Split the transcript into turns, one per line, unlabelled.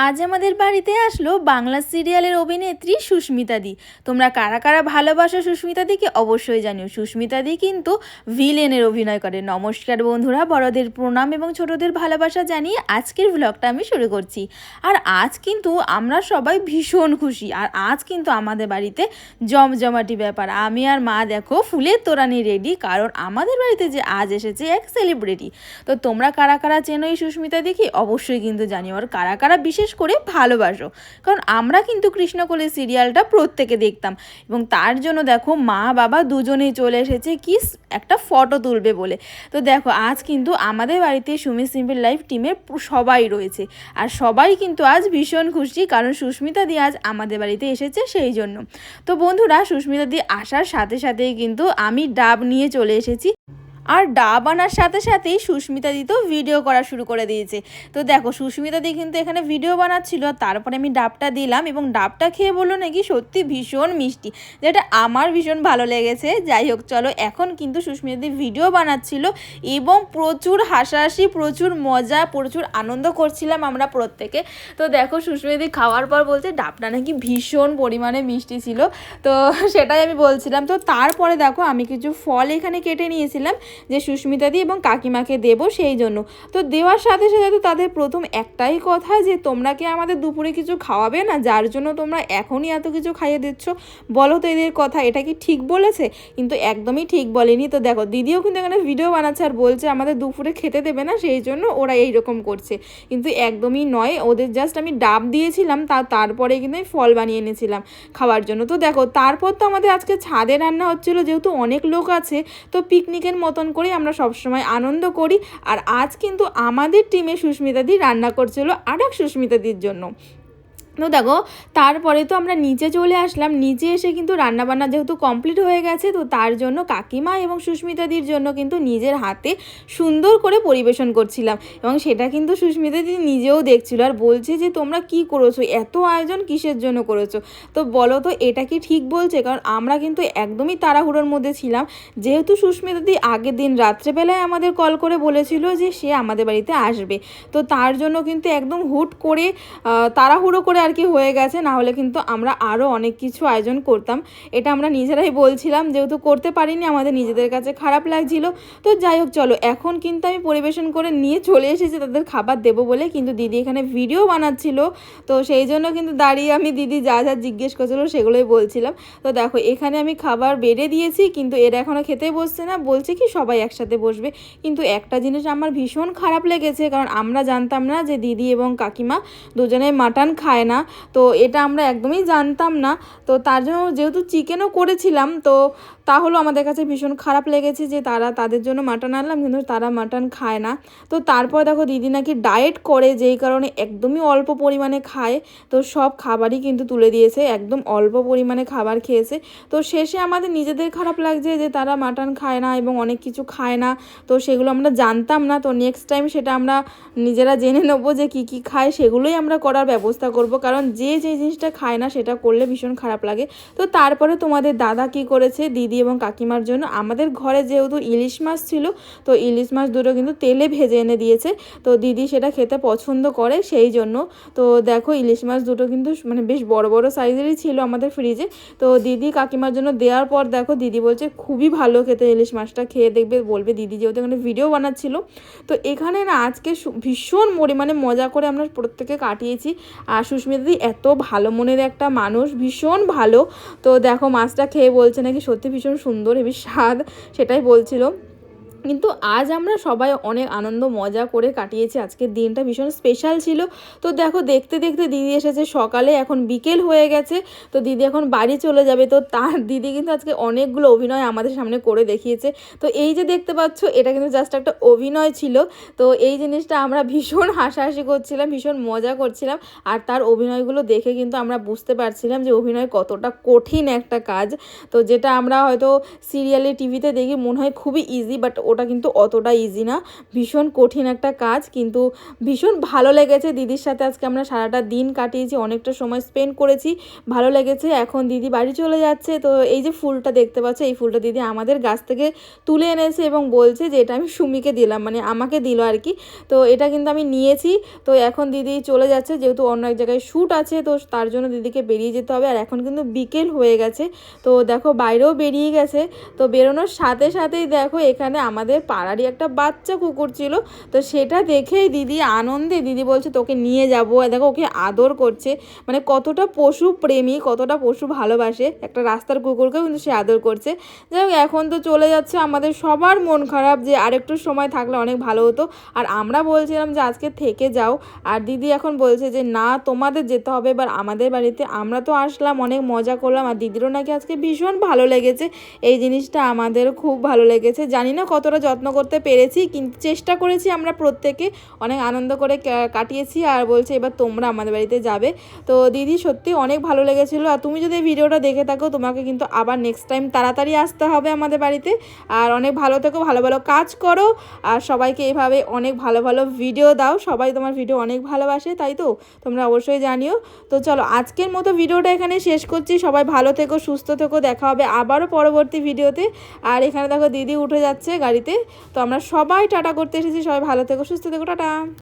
আজ আমাদের বাড়িতে আসলো বাংলা সিরিয়ালের অভিনেত্রী সুস্মিতা দি। তোমরা কারা কারা ভালোবাসো সুস্মিতা দিকে অবশ্যই জানিও। সুস্মিতা দি কিন্তু ভিলেনের অভিনয় করে। নমস্কার বন্ধুরা, বড়দের প্রণাম এবং ছোটদের ভালোবাসা জানিয়ে আজকের ব্লগটা আমি শুরু করছি। আর আজ কিন্তু আমরা সবাই ভীষণ খুশি। আর আজ কিন্তু আমাদের বাড়িতে জমজমাটি ব্যাপার। আমি আর মা দেখো ফুলের তোরানি রেডি কারণ আমাদের বাড়িতে যে আজ এসেছে এক সেলিব্রিটি তো তোমরা কারা কারা চেনো এই সুস্মিতা দেখি অবশ্যই কিন্তু জানিও। আর কারা কারা বিশেষ করে ভালোবাসো। কারণ আমরা কিন্তু কৃষ্ণকলি সিরিয়ালটা প্রত্যেকে দেখতাম। এবং তার জন্য দেখো মা, বাবা দুজনেই চলে এসেছে কি একটা ফটো তুলবে বলে। তো দেখো, আজ কিন্তু আমাদের বাড়িতে সুমি সিম্পল লাইফ টিমের সবাই রয়েছে। আর সবাই কিন্তু আজ ভীষণ খুশি, কারণ সুস্মিতা দি আজ আমাদের বাড়িতে এসেছে সেই জন্য। তো বন্ধুরা, সুস্মিতা দি আসার সাথে সাথেই কিন্তু আমি ডাব নিয়ে চলে এসেছি। আর ডাব আনার সাথে সাথেই সুস্মিতা দি তো ভিডিও করা শুরু করে দিয়েছে। তো দেখো, সুস্মিতা দি কিন্তু এখানে ভিডিও বানাচ্ছিল, তারপরে আমি ডাবটা দিলাম এবং ডাবটা খেয়ে বলল নাকি সত্যি ভীষণ মিষ্টি, যেটা আমার ভীষণ ভালো লেগেছে। যাই হোক, চলো এখন কিন্তু সুস্মিতা দি ভিডিও বানাচ্ছিল এবং প্রচুর হাসাহাসি, প্রচুর মজা, প্রচুর আনন্দ করছিলাম আমরা প্রত্যেকে। তো দেখো, সুস্মিতা দি খাওয়ার পর বলছে, ডাবটা নাকি ভীষণ পরিমাণে মিষ্টি ছিল। তো সেটাই আমি বলছিলাম। তো তারপরে দেখো, আমি কিছু ফল এখানে কেটে নিয়েছিলাম। যে সুস্মিতা দি এবং কাকিমাকে দেব সেই জন্য। তো দেওয়ার সাথে সাথে তো তাদের প্রথম একটাই কথা যে, তোমরা কি আমাদের দুপুরে কিছু খাওয়াবে না? যার জন্য তোমরা এখনই এত কিছু খাইয়ে দিচ্ছ? বলো তো এদের কথা, এটা কি ঠিক বলেছে? কিন্তু একদমই ঠিক বলেনি। তো দেখো, দিদিও কিন্তু এখানে ভিডিও বানাচ্ছে আর বলছে, আমাদের দুপুরে খেতে দেবে না, সেই জন্য ওরা এইরকম করছে। কিন্তু একদমই নয়, ওদের জাস্ট আমি ডাব দিয়েছিলাম, তা তারপরে কিন্তু আমি ফল বানিয়ে এনেছিলাম খাওয়ার জন্য। তো দেখো, তারপর তো আমাদের আজকে ছাদে রান্না হচ্ছিল, যেহেতু অনেক লোক আছে, তো পিকনিকের মতন করে, আমরা সবসময় আনন্দ করি। আর আজ কিন্তু আমাদের টিমে সুস্মিতা দি রান্না করছিল আর এক সুস্মিতা দির জন্য। তো দেখো, তারপরে তো আমরা নিচে চলে আসলাম। নিচে এসে কিন্তু রান্নাবান্না যেহেতু কমপ্লিট হয়ে গেছে, তো তার জন্য কাকিমা এবং সুস্মিতাদির জন্য কিন্তু নিজের হাতে সুন্দর করে পরিবেশন করছিলাম। এবং সেটা কিন্তু সুস্মিতাদি নিজেও দেখছিল আর বলছে যে, তোমরা কি করেছ? এত আয়োজন কিসের জন্য করেছ? তো বলো তো, এটা কি ঠিক বলছে? কারণ আমরা কিন্তু একদমই তাড়াহুড়োর মধ্যে ছিলাম। যেহেতু সুস্মিতাদি আগের দিন রাত্রেবেলায় আমাদের কল করে বলেছিল যে, সে আমাদের বাড়িতে আসবে। তো তার জন্য কিন্তু একদম হুট করে তাড়াহুড়ো করে আর কি হয়ে গেছে না হলে কিন্তু আমরা আরও অনেক কিছু আয়োজন করতাম। এটা আমরা নিজেরাই বলছিলাম, যেহেতু করতে পারিনি, আমাদের নিজেদের কাছে খারাপ লাগছিল। তো যাই হোক, চলো, এখন কিন্তু আমি পরিবেশন করে নিয়ে চলে এসেছি, তাদের খাবার দেবো বলে। কিন্তু দিদি এখানে ভিডিও বানাচ্ছিল, তো সেই জন্য কিন্তু দাঁড়িয়ে আমি দিদি যা যা জিজ্ঞেস করছিল সেগুলোই বলছিলাম। তো দেখো, এখানে আমি খাবার বেড়ে দিয়েছি, কিন্তু এরা এখনও খেতে বসছে না। বলছে কি, সবাই একসাথে বসবে। কিন্তু একটা জিনিস আমার ভীষণ খারাপ লেগেছে, কারণ আমরা জানতাম না যে দিদি এবং কাকিমা দুজনে মাটন খায় না। তো এটা আমরা একদমই জানতাম না। তো তার জন্য যেহেতু চিকেনও করেছিলাম, তো তাহলেও আমাদের কাছে ভীষণ খারাপ লেগেছে যে তারা তাদের জন্য মাটন আনলাম, কিন্তু তারা মাটন খায় না। তো তারপর দেখো দিদি নাকি ডায়েট করে, যেই কারণে একদমই অল্প পরিমাণে খায়। তো সব খাবারই কিন্তু তুলে দিয়েছে, একদম অল্প পরিমাণে খাবার খেয়েছে। তো শেষে আমাদের নিজেদের খারাপ লাগছে যে তারা মাটন খায় না এবং অনেক কিছু খায় না। তো সেগুলো আমরা জানতাম না। তো নেক্সট টাইম সেটা আমরা নিজেরা জেনে নেব যে কী কী খায়, সেগুলোই আমরা করার ব্যবস্থা করব। কারণ যে যে জিনিসটা খায় না সেটা করলে ভীষণ খারাপ লাগে। তো তারপরে তোমাদের দাদা কি করেছে? দিদি এবং কাকিমার জন্য। আমাদের ঘরে যেহেতু ইলিশ মাছ ছিল, তো ইলিশ মাছ দুটো কিন্তু তেলে ভেজে এনে দিয়েছে। তো দিদি সেটা খেতে পছন্দ করে সেই জন্য। তো দেখো ইলিশ মাছ দুটো কিন্তু মানে বেশ বড় বড় সাইজেরই ছিল আমাদের ফ্রিজে। তো দিদি কাকিমার জন্য দেওয়ার পর দেখো দিদি বলছে, খুবই ভালো খেতে ইলিশ মাছটা, খেয়ে দেখবে, বলবে দিদি যেহেতু এখানে ভিডিও বানাচ্ছিল। তো এখানে না আজকে ভীষণ পরিমাণে মজা করে আমরা প্রত্যেকে কাটিয়েছি। আর দি এত ভালো মনের একটা মানুষ, ভীষণ ভালো। তো দেখো মাছটা খেয়ে বলছে নাকি সত্যি ভীষণ সুন্দর, হেবি স্বাদ, সেটাই বলছিল। কিন্তু আজ আমরা সবাই অনেক আনন্দ, মজা করে কাটিয়েছি। আজকের দিনটা ভীষণ স্পেশাল ছিল। তো দেখো, দেখতে দেখতে দিদি এসেছে। সকালে এখন বিকেল হয়ে গেছে। তো দিদি এখন বাড়ি চলে যাবে। তো তার দিদি কিন্তু আজকে অনেকগুলো অভিনয় আমাদের সামনে করে দেখিয়েছে। তো এই যে দেখতে পাচ্ছ, এটা কিন্তু জাস্ট একটা অভিনয় ছিল। তো এই জিনিসটা আমরা ভীষণ হাসাহাসি করছিলাম, ভীষণ মজা করছিলাম। আর তার অভিনয়গুলো দেখে কিন্তু আমরা বুঝতে পারছিলাম যে অভিনয় কতটা কঠিন একটা কাজ। তো যেটা আমরা হয়তো সিরিয়ালে টিভিতে দেখি, মনে হয় খুবই ইজি বাট ওটা কিন্তু অতটা ইজি না। ভীষণ কঠিন একটা কাজ, কিন্তু ভীষণ ভালো লেগেছে দিদির সাথে। আজকে আমরা সারাটা দিন কাটিয়েছি, অনেকটা সময় স্পেন্ড করেছি, ভালো লেগেছে। এখন দিদি বাড়ি চলে যাচ্ছে, তো এই যে ফুলটা দেখতে পাচ্ছ, এই ফুলটা দিদি আমাদের গাছ থেকে তুলে এনেছে এবং বলছে যে, এটা আমি সুমিকে দিলাম। মানে আমাকে দিল আর কি। তো এটা কিন্তু আমি নিয়েছি। তো এখন দিদি চলে যাচ্ছে, যেহেতু অন্য এক জায়গায় শ্যুট আছে, তো তার জন্য দিদিকে বেরিয়ে যেতে হবে। আর এখন কিন্তু বিকেল হয়ে গেছে। তো দেখো, বাইরেও বেরিয়ে গেছে। তো বেরোনোর সাথে সাথেই দেখো, এখানে আমাদের পাড়ারই একটা বাচ্চা কুকুর ছিল, তো সেটা দেখেই দিদি আনন্দে, দিদি বলছে, তোকে নিয়ে যাব। দেখো, ওকে আদর করছে। মানে কতটা পশু প্রেমী, কতটা পশু ভালোবাসে একটা রাস্তার কুকুরকেও কিন্তু সে আদর করছে। যাই হোক, এখন তো চলে যাচ্ছে আমাদের সবার মন খারাপ যে আরেকটু সময় থাকলে অনেক ভালো হতো। আর আমরা বলছিলাম যে, আজকে থেকে যাও। আর দিদি এখন বলছে যে, না, তোমাদের যেতে হবে। এবার আমাদের বাড়িতে আমরা তো আসলাম, অনেক মজা করলাম। আর দিদিরও নাকি আজকে ভীষণ ভালো লেগেছে। এই জিনিসটা আমাদের খুব ভালো লেগেছে। জানি না কতটা যত্ন করতে পেরেছি কিন্তু চেষ্টা করেছি আমরা প্রত্যেকে অনেক আনন্দ করে কাটিয়েছি আর বলছে এবার তোমরা আমাদের বাড়িতে যাবে। তো দিদি সত্যি অনেক ভালো লেগেছিলো আর তুমি যদি ভিডিওটা দেখে থাকো তোমাকে কিন্তু আবার নেক্সট টাইম তাড়াতাড়ি আসতে হবে আমাদের বাড়িতে। আর অনেক ভালো থেকো, ভালো ভালো কাজ করো। আর সবাইকে এভাবে অনেক ভালো ভালো ভিডিও দাও। সবাই তোমার ভিডিও অনেক ভালোবাসে, তাই তো? তোমরা অবশ্যই জানিও। তো চলো, আজকের মতো ভিডিওটা এখানে শেষ করছি। সবাই ভালো থেকো, সুস্থ থেকো, দেখা হবে আবারও পরবর্তী ভিডিওতে আর এখানে দেখো দিদি উঠে যাচ্ছে গাড়িতে তো আমরা সবাই টাটা করতে এসেছি। সবাই ভালো থেকো সুস্থ থেকো টাটা।